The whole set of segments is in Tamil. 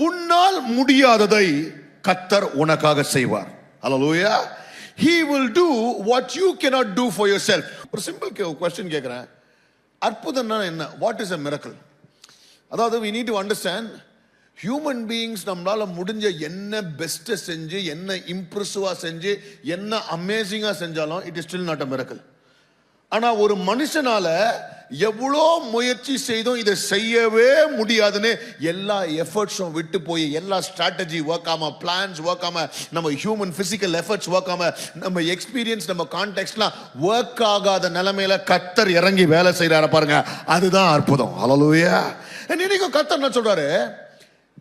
உன்னால் முடியாததை கத்தர் உனக்காக செய்வார். Hallelujah he will do what you cannot do for for self ஒரு சிம்பிள் கொஸ்டின் கேட்குறேன் அற்புதம்னா என்ன? வாட் இஸ் அ மிரக்கல் அதாவது we need to understand human beings நம்மளால் முடிஞ்ச என்ன பெஸ்ட்டை செஞ்சு என்ன இம்ப்ரெசிவாக செஞ்சு என்ன அமேசிங்காக செஞ்சாலும் it is still not a miracle ஆனால் ஒரு மனுஷனால் எவ்வளோ முயற்சி செய்தும் இதை செய்யவே முடியாதுன்னு எல்லா எஃபர்ட்ஸும் விட்டு போய் எல்லா ஸ்ட்ராட்டஜி ஒர்க் ஆகாம பிளான்ஸ் ஒர்க் நம்ம ஹியூமன் ஃபிசிக்கல் எஃபர்ட்ஸ் ஒர்க் நம்ம எக்ஸ்பீரியன்ஸ் நம்ம கான்டெக்ட்லாம் ஒர்க் ஆகாத நிலமையில கத்தர் இறங்கி வேலை செய்கிறார பாருங்க. அதுதான் அற்புதம். அலலுயா இன்னைக்கும் கத்தர் என்ன சொல்கிறாரு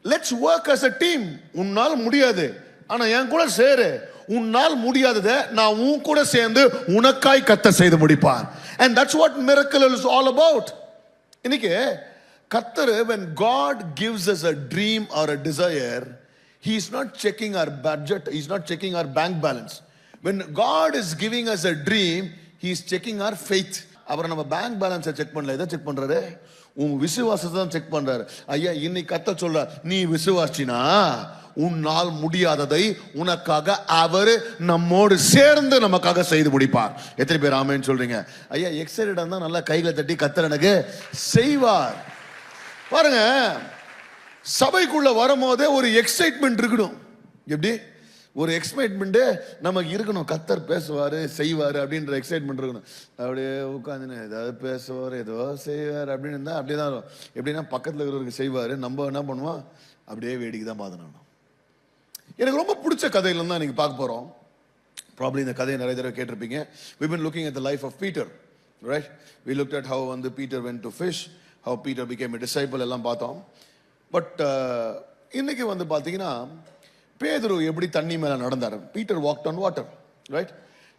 let's work as a team உன்னால் முடியாது. ஆனால் என் கூட சேரு. உன்னால் முடியாததை நான் உன் கூட சேர்ந்து உனக்காய் கத்த செய்து முடிப்பார். And that's what miracle is all about இன்னைக்கு கத்தர் when God gives us a dream or a desire he is not checking our budget is not checking our bank balance when God is giving us a dream he is checking our faith அப்புறம் நம்ம பேங்க் பேலன்ஸை செக் பண்ணல எதை செக் பண்ணுறாரு உன் விசுவாசத்தை தான் செக் பண்ணுறாரு ஐயா இன்னைக்கு கத்த சொல்ற நீ விசுவாசினா உன்னால் முடியாததை உனக்காக அவர் நம்மோடு சேர்ந்து நமக்காக செய்து முடிப்பார். எத்தனை பேர் ஆமேன்னு சொல்றீங்க? ஐயா எக்ஸைட்டடா தான் நல்லா கைகளை தட்டி கத்தர் எனக்கு செய்வார். பாருங்க சபைக்குள்ள வரும்போதே ஒரு எக்ஸைட்மெண்ட் இருக்கணும். எப்படி? ஒரு எக்ஸைட்மெண்ட்டு நமக்கு இருக்கணும். கத்தர் பேசுவார் செய்வார் அப்படின்ற எக்ஸைட்மெண்ட் இருக்கணும். அப்படியே உட்காந்துன்னு ஏதாவது பேசுவார் ஏதோ செய்வார் அப்படின்னு இருந்தால் அப்படியே தான் இருக்கும். எப்படின்னா பக்கத்தில் இருக்கிறவருக்கு செய்வார். நம்ம என்ன பண்ணுவோம்? அப்படியே வேடிக்கை தான் பார்த்துனோம் எனக்கு ரொம்ப பிடிச்ச கதையில தான் நீங்க பார்க்க போறோம். ப்ராப்ளி இந்த கதையை நிறைய தடவை கேட்டிருப்பீங்க. We been looking at the life of Peter right we look at how வந்து Peter went to fish how Peter became disciple எல்லாம் பார்த்தோம். பட் uh, இன்னைக்கு வந்து பார்த்தீங்கன்னா பேதுரு எப்படி தண்ணி மேலே நடந்தார்? Peter walk on water right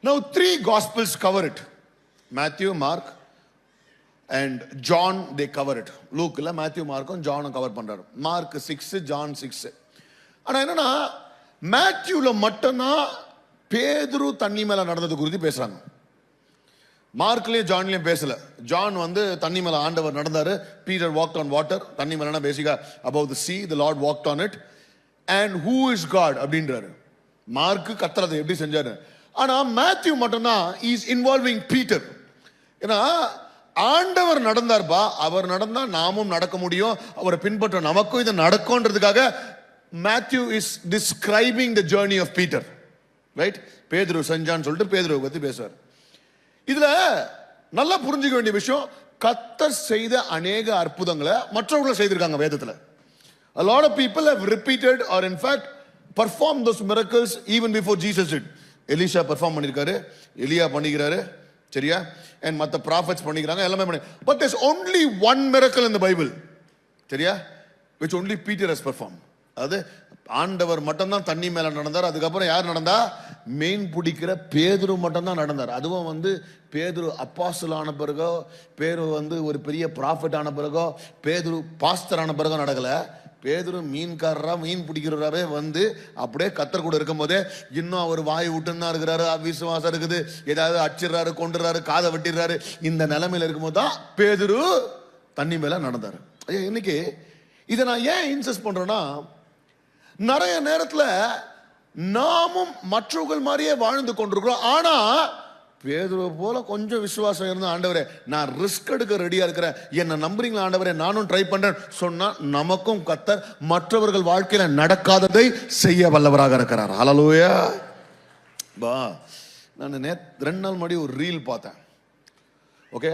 now three gospels cover it Matthew Mark and John they cover it லூக்கில் Matthew மார்க்கும் ஜானும் கவர் பண்ணுறாரு மார்க் சிக்ஸு ஜான் சிக்ஸு ஆனால் என்னன்னா மேத்யூவில் மட்டும்தான் பேதுரு தண்ணி மேலே நடந்தது குறித்து பேசுகிறாங்க மார்க்லேயும் ஜான்லேயும் பேசலை. ஜான் வந்து தண்ணி மேலே ஆண்டவர் நடந்தார். பீட்டர் வாக்ட் ஆன் வாட்டர் தண்ணி மேலனா பேசிக்கா? About the sea the lord walked on it and who is God அப்படின்றாரு. மார்க்கு கத்துறதை எப்படி செஞ்சார்? ஆனால் மேத்யூ மட்டும்தான் இஸ் இன்வால்விங் பீட்டர் ஏன்னா ஆண்டவர் நடந்தார்பா அவர் நடந்தால் நாமும் நடக்க முடியும். அவரை பின்பற்ற நமக்கும் இது நடக்கும்ன்றதுக்காக Matthew is describing the journey of Peter right பேதுரு செஞ்சான்னு சொல்லிட்டு பேதுருவை பற்றி பேசுவார். இதில் நல்லா புரிஞ்சுக்க வேண்டிய விஷயம் கத்தர் செய்த அநேக அற்புதங்களை மற்றவர்கள் செய்திருக்காங்க வேதத்தில். A lot of people have repeated or in fact performed those miracles even before Jesus did. Elisha perform பண்ணியிருக்காரு எலியா பண்ணிக்கிறாரு சரியா? அண்ட் மற்ற ப்ராஃபிட்ஸ் பண்ணிக்கிறாங்க எல்லாமே பண்ணி but is only one miracle இந்த பைபிள் சரியா? Which only Peter has perform அது ஆண்டவர் மட்டும்தான் தண்ணி மேலே நடந்தார் அதுக்கப்புறம் யார் நடந்தா? மீன் பிடிக்கிற பேதுரு மட்டும்தான் நடந்தார். அதுவும் வந்து பேதுரு அப்பாசல் ஆன பிறகோ பேரு வந்து ஒரு பெரிய ப்ராஃபிட் ஆன பிறகோ பேதுரு பாஸ்தர் ஆன பிறகோ நடக்கலை. பேதுரு மீன்காரராக மீன் பிடிக்கிறவராகவே வந்து அப்படியே கத்தர் கூட இருக்கும்போதே இன்னும் அவர் வாய் விட்டுன்னு தான் இருக்கிறாரு. விசுவாசம் இருக்குது. ஏதாவது அடிச்சிடுறாரு கொண்டுறாரு காதை வெட்டிடுறாரு. இந்த நிலைமையில் இருக்கும்போது தான் பேதுரு தண்ணி மேலே நடந்தார். ஐயா இன்னைக்கு இதை நான் ஏன் இன்சஸ்ட் பண்ணுறேன்னா நிறைய நேரத்தில் நாமும் மற்றவர்கள் மாதிரியே வாழ்ந்து கொண்டிருக்கிறோம். ஆனால் பேதுருவை போல கொஞ்சம் விசுவாசம் இருந்தால் ஆண்டவரே நான் ரிஸ்க் எடுக்க ரெடியாக இருக்கிறேன். என்னை நம்புறீங்களா ஆண்டவரே? நானும் ட்ரை பண்ணுறேன் சொன்னால் நமக்கும் கத்தர் மற்றவர்கள் வாழ்க்கையில் நடக்காததை செய்ய வல்லவராக இருக்கிறார். ஹalleluya பா நான் நேத் ரெண்டு நாள் முன்னாடி ஒரு ரீல் பார்த்தேன். ஓகே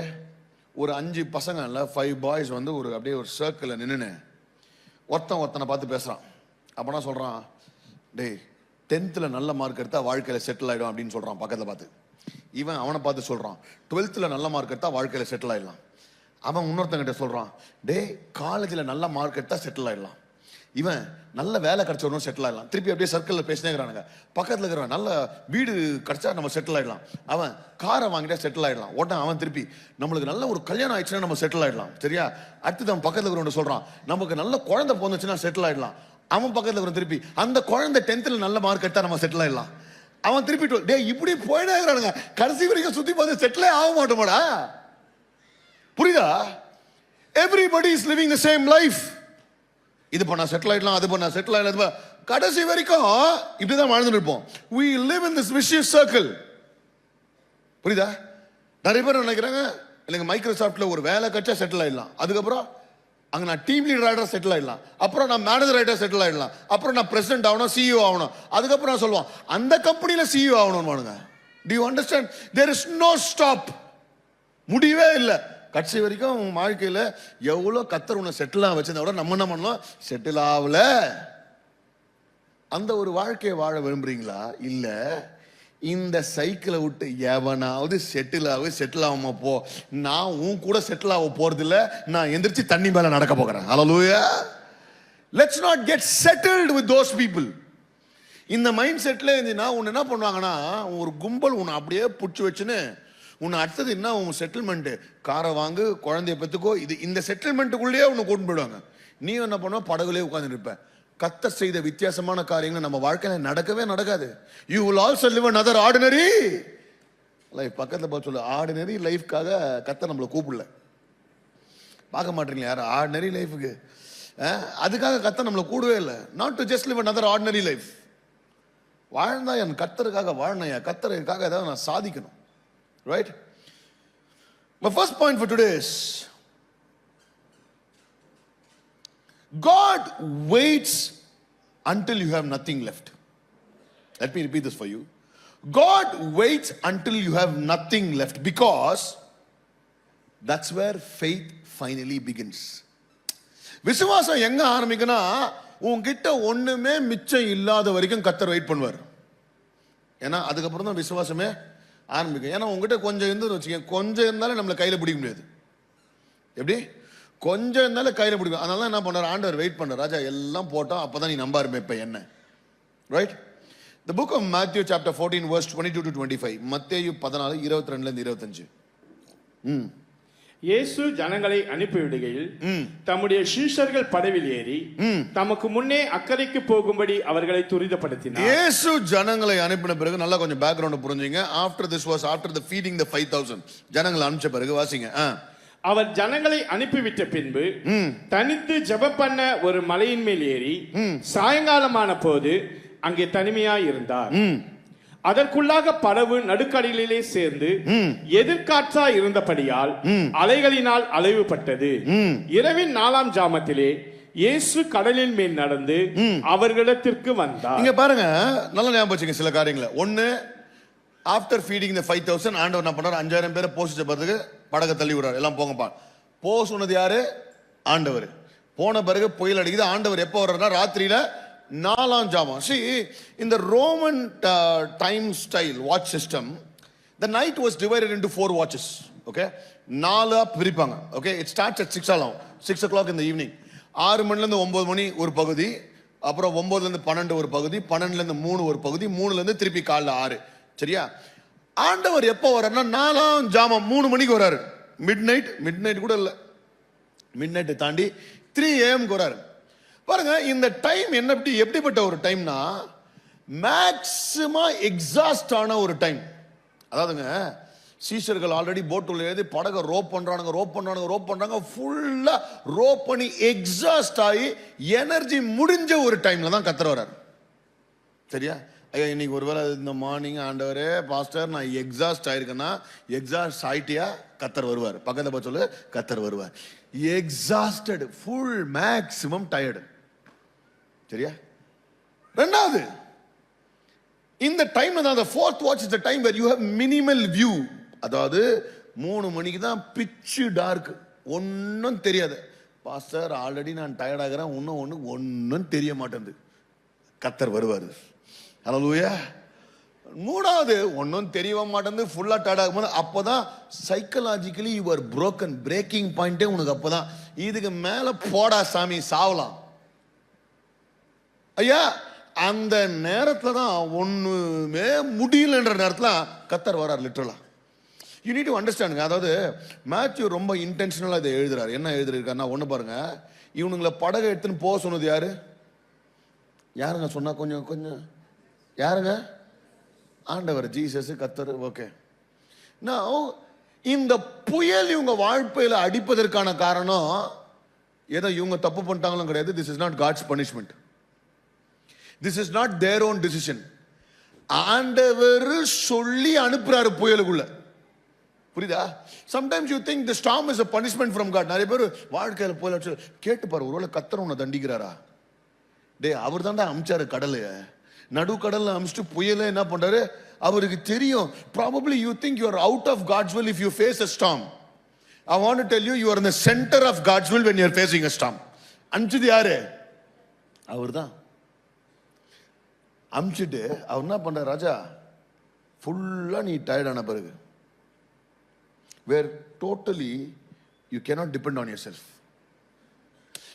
ஒரு அஞ்சு பசங்க இல்லை ஃபைவ் பாய்ஸ் வந்து ஒரு அப்படியே ஒரு சர்க்கிளில் நின்றுனேன் ஒருத்தன் ஒருத்தனை பார்த்து பேசுகிறான் அப்போனா சொல்கிறான் டேய் டென்த்தில் நல்ல மார்க் எடுத்தால் வாழ்க்கையில் செட்டில் ஆகிடும் அப்படின்னு சொல்கிறான் பக்கத்தில் பார்த்து. இவன் அவனை பார்த்து சொல்கிறான் டுவெல்த்தில் நல்ல மார்க் எடுத்தால் வாழ்க்கையில் செட்டில் ஆகிடலாம் அவன் இன்னொருத்தங்கிட்ட சொல்கிறான் டேய் காலேஜில் நல்ல மார்க் எடுத்தால் செட்டில் ஆகிடலாம் இவன் நல்ல வேலை கிடச்சவனும் செட்டில் ஆயிடலாம். திருப்பி அப்படியே சர்க்கிளில் பேசினே இருக்கிறானுங்க. பக்கத்தில் இருக்கிறவன் நல்ல வீடு கிடைச்சா நம்ம செட்டில் ஆயிடலாம். அவன் காரை வாங்கிட்டா செட்டில் ஆயிடலாம். உடனே அவன் திருப்பி நம்மளுக்கு நல்ல ஒரு கல்யாணம் ஆயிடுச்சுன்னா நம்ம செட்டில் ஆயிடலாம். சரியா? அடுத்து அவன் பக்கத்தில் இருக்கிறவன் சொல்கிறான் நமக்கு நல்ல குழந்தை பிறந்துச்சுன்னா செட்டில் ஆயிடலாம். அவன் பக்கத்தில் இருக்கிற திருப்பி அந்த குழந்தை டென்த்தில் நல்ல மார்க் எடுத்தா நம்ம செட்டில் ஆயிடலாம். அவன் திருப்பி டோ- டே இப்படி போயிட்டே இருக்கிறானுங்க கடைசி வரைக்கும் சுற்றி பார்த்து செட்டிலே ஆக மாட்டோமாடா? புரியுதா? Everybody is living the same life இது பண்ணா செட்டில் ஆயிடலாம் அது பண்ணா செட்டில் ஆயிடலாம் கடைசி வரைக்கும் இப்படி தான் வாழ்ந்துட்டு இருப்போம். We live in this vicious circle புரியுதா? நிறைய பேர் நினைக்கிறாங்க எனக்கு மைக்ரோசாஃப்டில் ஒரு வேலை கட்சா செட்டில் ஆயிடலாம். அதுக்கப்புறம் அங்கே நான் டீம் லீடர் ஆகிட்டா செட்டில் ஆயிடலாம். அப்புறம் நான் மேனேஜர் ஆகிட்டா செட்டில் ஆகிடலாம் அப்புறம் நான் பிரசிடென்ட் ஆகணும் சிஇஓ ஆகணும். அதுக்கப்புறம் நான் சொல்லுவான் அந்த கம்பெனியில் சிஇஓ ஆகணும்னு do you understand there is no stop முடியவே இல்லை. கடைசி வரைக்கும் உன் வாழ்க்கையில் எவ்வளோ கத்தர் உன்னை செட்டிலாக வச்சிருந்தா கூட நம்ம என்ன பண்ணலாம் செட்டில் ஆகல. அந்த ஒரு வாழ்க்கையை வாழ விரும்புறீங்களா? இல்லை. இந்த சைக்கிளை விட்டு எவனாவது செட்டில் ஆகு செட்டில் ஆகாம போ. நான் உன் கூட செட்டில் ஆக போறது நான் எந்திரிச்சு தண்ணி மேலே நடக்க போகிறேன். ஹalleluya let's not get settled with those people இந்த மைண்ட் செட்டில் இருந்துன்னா உன்னை என்ன பண்ணுவாங்கன்னா ஒரு கும்பல் உன்னை அப்படியே பிடிச்சி வச்சுன்னு உன்னை அடுத்தது என்ன உன் செட்டில்மெண்ட்டு காரை வாங்கு குழந்தைய பெற்றுக்கோ இது இந்த செட்டில்மெண்ட்டுக்குள்ளேயே உன்னை கூட்டு போயிடுவாங்க. நீ என்ன பண்ணுவ? படகுலேயே உட்காந்துருப்பேன் கத்தர் செய்த வித்தியாசமான காரியங்கள் நம்ம வாழ்க்கையில் நடக்கவே நடக்காது. You will also live other ordinary life பக்கத்தில் பார்த்து சொல்லு ஆர்டினரி லைஃப்காக கத்தர் நம்மளை கூப்பிடல. பார்க்க மாட்டீங்களா யாரும்? ஆர்டினரி லைஃபுக்கு அதுக்காக கத்த நம்மளை கூடவே இல்லை. Not to just live other ordinary life வாழ்ந்தா என் கத்தருக்காக வாழணும் என் கத்தருக்காக ஏதாவது நான் சாதிக்கணும். Right My first point for today God waits until you have nothing left. Let me repeat this for you. God waits until you have nothing left because that's where faith finally begins. விசுவாசம் எங்க ஆரம்பிக்குன்னா உங்ககிட்ட ஒண்ணுமே மிச்சம் இல்லாத வரைக்கும் கத்தர் வெயிட் பண்ணுவார் ஏன்னா அதுக்கப்புறம் தான் விசுவாசமே ஆரம்பிக்கும் ஏன்னா உங்ககிட்ட கொஞ்சம் இருந்து வச்சுக்கோங்க கொஞ்சம் இருந்தாலும் நம்மளை கையில் பிடிக்க முடியாது எப்படி கொஞ்சம் இருந்தாலும் கையில பிடிக்கும். அதனால தான் என்ன பண்ணார்? ஆண்டவர் வெயிட் பண்ணார். ராஜா எல்லாம் போட்டோம் அப்பதான் நீ நம்ப ஆரம்பிப்ப என்ன? Right the book of Matthew chapter fourteen verse twenty two to twenty five மத்தேயு பதினாலு இருபத்தி ரெண்டுலேருந்து இருபத்தஞ்சு. இயேசு ஜனங்களை அனுப்பிவிடுகையில் தம்முடைய சீஷர்கள் படவில் ஏறி தமக்கு முன்னே அக்கறைக்கு போகும்படி அவர்களை துரிதப்படுத்தினார். இயேசு ஜனங்களை அனுப்பின பிறகு நல்லா கொஞ்சம் பேக்ரவுண்ட் புரிஞ்சுங்க. After this was after the feeding the five thousand ஜனங்களை அனுப்பிச்ச பிறகு வாசிங்க. ஆ. அவர் ஜனங்களை அனுப்பிவிட்ட பின்பு தனித்து ஜெபம் பண்ண ஒரு மலையின் மேல் ஏறி சாயங்காலமான போது அங்கே தனிமையாய் இருந்தார். அதற்குள்ளாக படவு நடுக்கடலிலே சேர்ந்து எதிர்காற்றா இருந்தபடியால் அலைகளினால் அலைவுபட்டது. இரவின் நாலாம் ஜாமத்திலே இயேசு கடலின் மேல் நடந்து அவர்களிடத்திற்கு வந்தார். இங்க பாருங்க நல்லா ஞாபகம் வச்சுங்க சில காரியங்களை. ஒண்ணு ஆஃப்டர் ஃபீடிங் ஃபைவ் தௌசண்ட் ஆண்டவர் என்ன பண்றாரு அஞ்சாயிரம் பேரை போஷிச்ச பிறகு படகை தள்ளி விடுறாரு. எல்லாம் போங்கப்பா. போ சொன்னது யாரு? ஆண்டவர். போன பிறகு புயல் அடிக்குது. ஆண்டவர் எப்போ வர்றாருன்னா ராத்திரியில நாலாம் ஜாமம் சி இந்த Roman time style watch system the night was divided into four watches okay நாலாக பிரிப்பாங்க. Okay it starts at six ஆகும் சிக்ஸ் ஓ கிளாக் இந்த ஈவினிங் ஆறு மணிலேருந்து ஒம்பது மணி ஒரு பகுதி. அப்புறம் ஒம்பதுலேருந்து பன்னெண்டு ஒரு பகுதி. பன்னெண்டுலேருந்து மூணு ஒரு பகுதி. மூணுலேருந்து திருப்பி காலைல ஆறு. சரியா? ஆண்டவர் எப்போ வர்றாருன்னா நாலாம் ஜாமம் மூணு மணிக்கு வராரு மிட் நைட் மிட் நைட் கூட இல்லை. மிட் நைட்டை தாண்டி த்ரீ ஏஎம்க்கு வராரு பாருங்க இந்த டைம் என்ன எப்படி எப்படிப்பட்ட ஒரு டைம்னா மேக்ஸிமம் எக்ஸாஸ்ட் ஆன ஒரு டைம் அதாவதுங்க சீசர்கள் ஆல்ரெடி போட்டுள்ள எழுதி படகை ரோப் பண்ணுறானுங்க ரோப் பண்ணுறானுங்க ரோப் பண்ணுறாங்க ஃபுல்லாக ரோப் பண்ணி எக்ஸாஸ்ட் ஆகி எனர்ஜி முடிஞ்ச ஒரு டைமில் தான் கத்துற வராரு சரியா? ஐயா இன்னைக்கு ஒருவேளை இந்த மார்னிங் ஆண்டவரே பாஸ்டர் நான் எக்ஸாஸ்ட் ஆயிருக்கேன்னா எக்ஸாஸ்ட் ஆயிட்டியா? கத்தர் வருவார். பக்கத்தை பார்த்து சொல்லு கத்தர் வருவார். எக்ஸாஸ்டட் ஃபுல் மேக்ஸிமம் டயர்டு சரியா? ரெண்டாவது இந்த டைம்ல தான் அந்த fourth watch is the time where you have minimal view அதாவது மூணு மணிக்கு தான் பிச்சு டார்க் ஒன்றும் தெரியாது. பாஸ்டர் ஆல்ரெடி நான் டயர்ட் ஆகிறேன். இன்னும் ஒன்று ஒன்றும் தெரிய மாட்டேங்குது. கத்தர் வருவார். ஹalleluya மூணாவது ஒன்றும் தெரிய மாட்டேங்குது ஃபுல்லாக டயர்ட் ஆகும்போது அப்போ தான் சைக்கலாஜிக்கலி யுவர் புரோக்கன் பிரேக்கிங் பாயிண்ட்டே உனக்கு அப்போ தான் இதுக்கு மேலே போடா சாமி சாவலாம். ஐயா அந்த நேரத்தில் தான் ஒன்றுமே முடியலன்ற நேரத்தில் கத்தர் வரார் லிட்டரலா யூ நீட் டு அண்டர்ஸ்டாண்டுங்க அதாவது மேத்யூ ரொம்ப இன்டென்ஷனலாக இதை எழுதுறாரு. என்ன எழுதிருக்காருன்னா ஒன்று பாருங்கள் இவனுங்களை படகை எடுத்துன்னு போக சொன்னது யார்? யாருங்க சொன்னால் கொஞ்சம் கொஞ்சம். யாருங்க? ஆண்டவர் ஜீசஸ் கத்தர் ஓகே. நான் இந்த புயல் இவங்க வாழ்க்கையில் அடிப்பதற்கான காரணம் ஏதோ இவங்க தப்பு பண்ணிட்டாங்களும் கிடையாது. This is not God's punishment this is not their own decision ஆண்டவர் சொல்லி அனுப்புறாரு புயலுக்குள்ள. புரியுதா? Sometimes you think the storm is a punishment from God நிறைய பேர் வாழ்க்கையில் புயல் கேட்டு பாரு ஒருவேளை கத்தர் உன்னை தண்டிக்கிறாரா? டே அவர் தான்டா அமிச்சாரு கடலை நடுக்கடலில் கடல்ல அமிச்சிட்டு புயலை என்ன பண்ணுறாரு அவருக்கு தெரியும். Probably you think you are out of God's will if you face a storm I want tell you you are இந்த center of God's will when you are facing a storm அனுப்பிச்சது யாரு? அவர் தான் அமிச்சிட்டு அவர் என்ன பண்ணார் ராஜா? ஃபுல்லாக நீ டயர்டான பிறகு where totally you cannot depend on yourself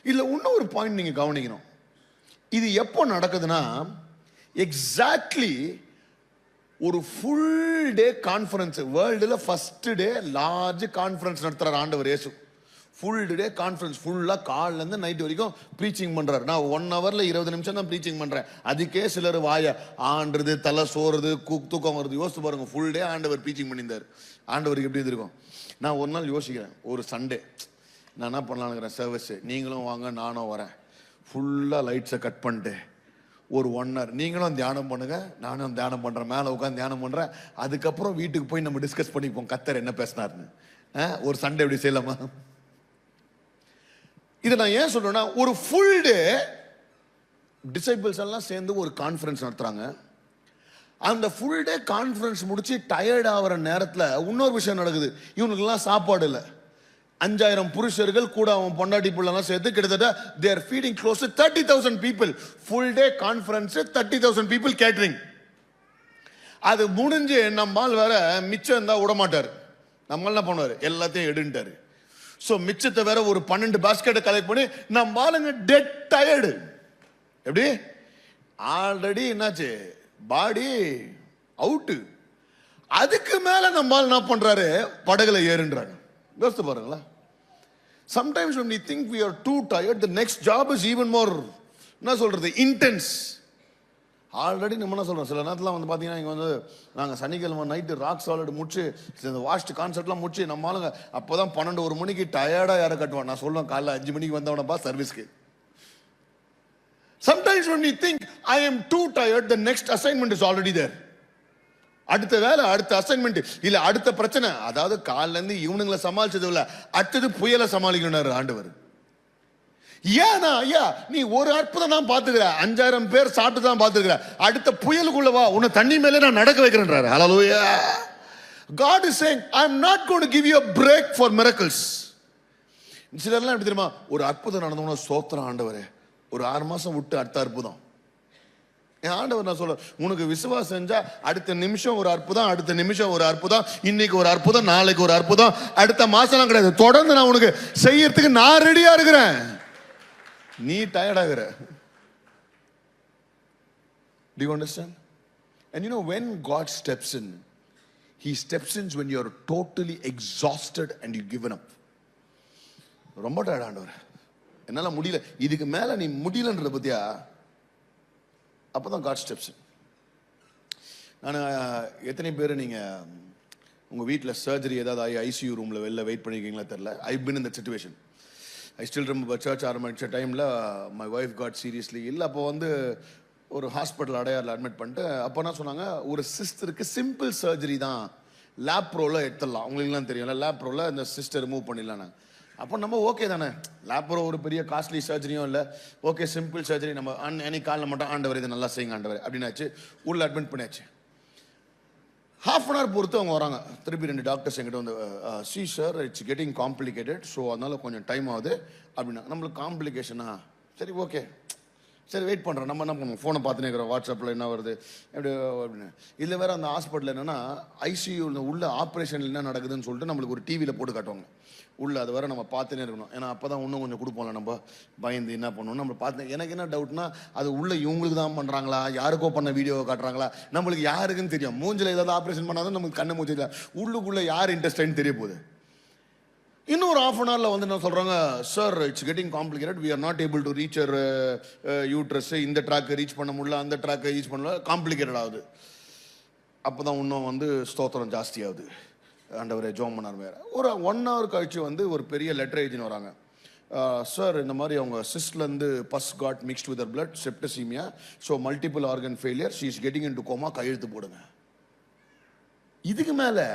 இதில் இன்னும் ஒரு பாயிண்ட் நீங்கள் கவனிக்கணும். இது எப்போ நடக்குதுன்னா எக்ஸாக்ட்லி ஒரு ஃபுல் டே கான்ஃபரன்ஸ் வேர்ல்டில் ஃபஸ்ட்டு டே லார்ஜ் கான்ஃபரன்ஸ் நடத்துகிறார் ஆண்டவர் இயேசு. ஃபுல் டே கான்ஃபரன்ஸ் ஃபுல்லாக காலிலேருந்து நைட் வரைக்கும் ப்ரீச்சிங் பண்ணுறாரு நான் ஒன் ஹவரில் இருபது நிமிஷம் தான் ப்ரீச்சிங் பண்ணுறேன் அதுக்கே சிலர் வாய ஆண்டுறது தலை சோறுது கூ தூக்கம் வருது. யோசிச்சு பாருங்கள் ஃபுல் டே ஆண்டவர் ப்ரீச்சிங் பண்ணியிருந்தார். ஆண்டவருக்கு எப்படி இருக்கும் நான் ஒரு நாள் யோசிக்கிறேன். ஒரு சண்டே நான் என்ன பண்ணலான்னுக்கிறேன் சர்வீஸு நீங்களும் வாங்க நானும் வரேன். ஃபுல்லாக லைட்ஸை கட் பண்ணிட்டு ஒரு ஒன் ஹவர் நீங்களும் தியானம் பண்ணுங்க நானும் தியானம் பண்ணுறேன் மேலே உட்காந்து தியானம் பண்ணுறேன் அதுக்கப்புறம் வீட்டுக்கு போய் நம்ம டிஸ்கஸ் பண்ணிப்போம் கத்தர் என்ன பேசினார்னு ஆ, ஒரு சண்டே எப்படி செய்யலாமா? இதை நான் ஏன் சொல்றேன்னா ஒரு ஃபுல் டே டிசைபிள்ஸ் எல்லாம் சேர்ந்து ஒரு கான்ஃபரன்ஸ் நடத்துறாங்க. அந்த ஃபுல் டே கான்ஃபரன்ஸ் முடிச்சு டயர்ட் ஆகிற நேரத்தில் இன்னொரு விஷயம் நடக்குது. இவனுக்கெல்லாம் சாப்பாடு இல்லை. அஞ்சாயிரம் புருஷர்கள் கூட அவன் பொண்டாட்டி பிள்ளைலாம் சேர்த்து கிட்டத்தட்ட there feeding close thirty thousand people full day conference thirty thousand people gathering அது முடிஞ்சு நம்மால் வேற மிச்சம் இருந்தால் விட மாட்டார் என்ன பண்ணுவார்? எல்லாத்தையும் எடுன்ட்டாரு. ஸோ மிச்சத்தை வேற ஒரு பன்னெண்டு பாஸ்கெட்டை கலெக்ட் பண்ணி நம்ம ஆளுங்க டெட் டயர்டு எப்படி? ஆல்ரெடி என்னாச்சு? பாடி அவுட்டு அதுக்கு மேலே நம்மால் என்ன பண்ணுறாரு படகுல ஏறுன்றாங்க. யோசித்து பாருங்களா sometimes when we think we are too tired the next job is even more என்ன சொல்கிறது இன்டென்ஸ் ஆல்ரெடி நம்ம என்ன சொல்கிறோம் சில நேரத்தில் வந்து பார்த்தீங்கன்னா இங்கே வந்து நாங்கள் சனிக்கிழமை நைட்டு ராக் சாலிட் முடிச்சு இந்த வாஸ்ட் கான்செர்ட்லாம் முடிச்சு நம்ம ஆளுங்க அப்போ தான் பன்னெண்டு ஒரு மணிக்கு டயர்டாக யாரை கட்டுவான்? நான் சொல்லுவேன் காலைல அஞ்சு மணிக்கு வந்தவனப்பா சர்வீஸ்க்கு sometimes when you think I am too tired the next assignment is already there அடுத்த வேலை அடுத்த அசைன்மெண்ட் இல்ல அடுத்த பிரச்சனை. அதாவது காலில இருந்து இவனுங்களை சமாளிச்சது இல்ல அடுத்தது புயலை சமாளிக்கணும் ஆண்டவர். ஏன்னா ஐயா நீ ஒரு அற்புதம் தான் பாத்துக்கிற அஞ்சாயிரம் பேர் சாப்பிட்டு தான் பாத்துக்கிற அடுத்த புயலுக்குள்ள வா உன்னை தண்ணி மேலே நான் நடக்க வைக்கிறேன்றாரு. Hallelujah God is saying I am not gonna give you break for for சிலர்லாம் எப்படி தெரியுமா ஒரு அற்புதம் நடந்தவன சோத்திரம் ஆண்டவரே. ஒரு ஆறு மாசம் விட்டு அடுத்த அற்புதம். என் ஆண்டவர் நான் சொல்ல உனக்கு விசுவாசம் செஞ்சா அடுத்த நிமிஷம் ஒரு அற்புதம் அடுத்த நிமிஷம் ஒரு அற்புதம் இன்னைக்கு ஒரு அற்புதம் நாளைக்கு ஒரு அற்புதம் அடுத்த மாசம்லாம் கிடையாது. தொடர்ந்து நான் உனக்கு செய்யறதுக்கு நான் ரெடியா இருக்கிறேன். நீ டயர்டாகிற ஆகுற Do you understand? And you know, when God steps in, He steps in when you're totally exhausted and you've given up. ரொம்ப டயர்ட் ஆண்டவர். முடியல. இதுக்கு மேலே நீ முடியலன்றத பத்தியா? அப்பதான் காட் ஸ்டெப்ஸ் நான் எத்தனை பேர் நீங்கள் உங்கள் வீட்டில் சர்ஜரி ஏதாவது ஆகி ஐசியூ ரூமில் வெளில வெயிட் பண்ணியிருக்கீங்களா தெரியல? ஐ பின் இந்த சுச்சுவேஷன் ஐ ஸ்டில் ரொம்ப சர்ச் ஆரம்பித்த டைமில் மை ஒய்ஃப் காட் சீரியஸ்லி இல்லை அப்போ வந்து ஒரு ஹாஸ்பிட்டல் அடையாரில் அட்மிட் பண்ணிட்டு அப்போ என்ன சொன்னாங்க? ஒரு சிஸ்டருக்கு சிம்பிள் சர்ஜரி தான் லேப்ரோவில் எடுத்துடலாம். உங்களுக்குலாம் தெரியும்ல லேப்ரோவில் இந்த சிஸ்டர் ரிமூவ் பண்ணிடலாம் அப்போ நம்ம ஓகே தானே? லேப் ஒரு பெரிய காஸ்ட்லி சர்ஜரியும் இல்லை. ஓகே சிம்பிள் சர்ஜரி நம்ம அன் எனி காலில் மட்டும் ஆண்டவர் இதை நல்லா செய்யுங்க ஆண்டவர். அப்படின்னாச்சு. உள்ள அட்மிட் பண்ணியாச்சு. ஹாஃப் அன் ஹவர் பொறுத்து அவங்க வராங்க. திருப்பி ரெண்டு டாக்டர்ஸ் எங்கிட்ட வந்து see sir it's getting complicated so அதனால கொஞ்சம் டைம் ஆகுது. அப்படின்னா நம்மளுக்கு காம்ப்ளிகேஷனா சரி ஓகே சரி வெயிட் பண்ணுறோம் நம்ம என்ன பண்ணுவோம் ஃபோனை பார்த்துனே இருக்கிறோம். வாட்ஸ்அப்பில் என்ன வருது? எப்படி அப்படின்னு. இதில் வேறு அந்த ஹாஸ்பிட்டலில் என்னென்னா ஐசியூவில் உள்ள ஆப்ரேஷன் என்ன நடக்குதுன்னு சொல்லிட்டு நம்மளுக்கு ஒரு டிவியில் போட்டு காட்டுவாங்க. உள்ள அது வரை நம்ம பார்த்துனே இருக்கணும். ஏன்னா அப்போ தான் இன்னும் கொஞ்சம் கொடுப்போம்ல நம்ம பயந்து என்ன பண்ணணும்? நம்ம பார்த்து எனக்கு என்ன டவுட்னா அது உள்ள இவங்களுக்கு தான் பண்ணுறாங்களா யாருக்கோ பண்ண வீடியோ காட்டுறாங்களா? நம்மளுக்கு யாருக்குன்னு தெரியும். மூஞ்சில் ஏதாவது ஆப்ரேஷன் பண்ணாதான் நமக்கு கண்ணு மூஞ்சி உள்ளுக்குள்ளே யார் இன்ட்ரெஸ்ட்னு தெரிய போகுது. இன்னொரு ஆஃப் அன் ஹவரில் வந்து என்ன சொல்கிறாங்க sir it's getting complicated we are not able to reach your uterus இந்த ட்ராக்கை ரீச் பண்ண முடியல அந்த ட்ராக்கை ரீச் பண்ணல. காம்ப்ளிகேட்டட் ஆகுது. அப்போ தான் இன்னும் வந்து ஸ்தோத்திரம் ஜாஸ்தி ஆகுது ஆண்டவரே ஜோம் பண்ணார் வேறு. ஒரு ஒன் ஹவர் கழிச்சு வந்து ஒரு பெரிய லெட்டர் எழுதின்னு வராங்க. Uh, சார் இந்த மாதிரி அவங்க சிஸ்ட்லேருந்து pus got mixed with blood septicaemia so multiple organ failure she is getting into coma கையெழுத்து போடுங்க. இதுக்கு மேலே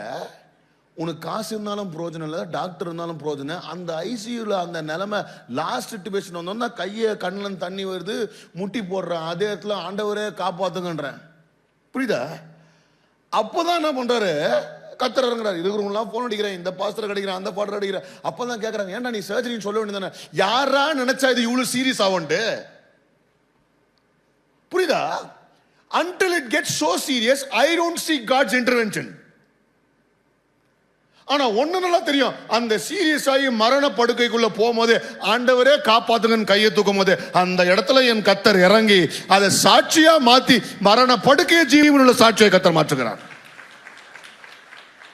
உனக்கு காசு இருந்தாலும் பிரோஜனம் இல்லை டாக்டர் இருந்தாலும் பிரோஜனம் அந்த ஐசியூவில் அந்த நிலமை லாஸ்ட் டிபேஷன் வந்தோம்னா கையை கண்ணில் தண்ணி வருது முட்டி போடுறேன் அதே இடத்துல ஆண்டவரே காப்பாத்துங்கன்றேன். புரியுதா? அப்போ தான் என்ன பண்ணுறாரு கத்தர் இறங்குறாரு. இருக்கிறவங்களாம் ஃபோன் அடிக்கிறேன் இந்த பாஸ்டர் கிடைக்கிறேன் அந்த பாடர் அடிக்கிறேன். அப்பதான் கேட்குறாங்க ஏன்டா நீ சர்ஜரின்னு சொல்ல வேண்டியதானே யாரா நினைச்சா இது இவ்வளோ சீரியஸ் ஆகும்ட்டு புரியுதா? Until it get so serious I don't see God's intervention ஆனா ஒண்ணு நல்லா தெரியும். அந்த சீரியஸ் ஆகி மரண படுக்கைக்குள்ள போகும்போது ஆண்டவரே காப்பாத்துங்கன்னு கையை தூக்கும் போது அந்த இடத்துல என் கத்தர் இறங்கி அதை சாட்சியா மாத்தி மரண படுக்கையை ஜீவனுள்ள சாட்சியை கத்தர் மாற்றுகிறார்.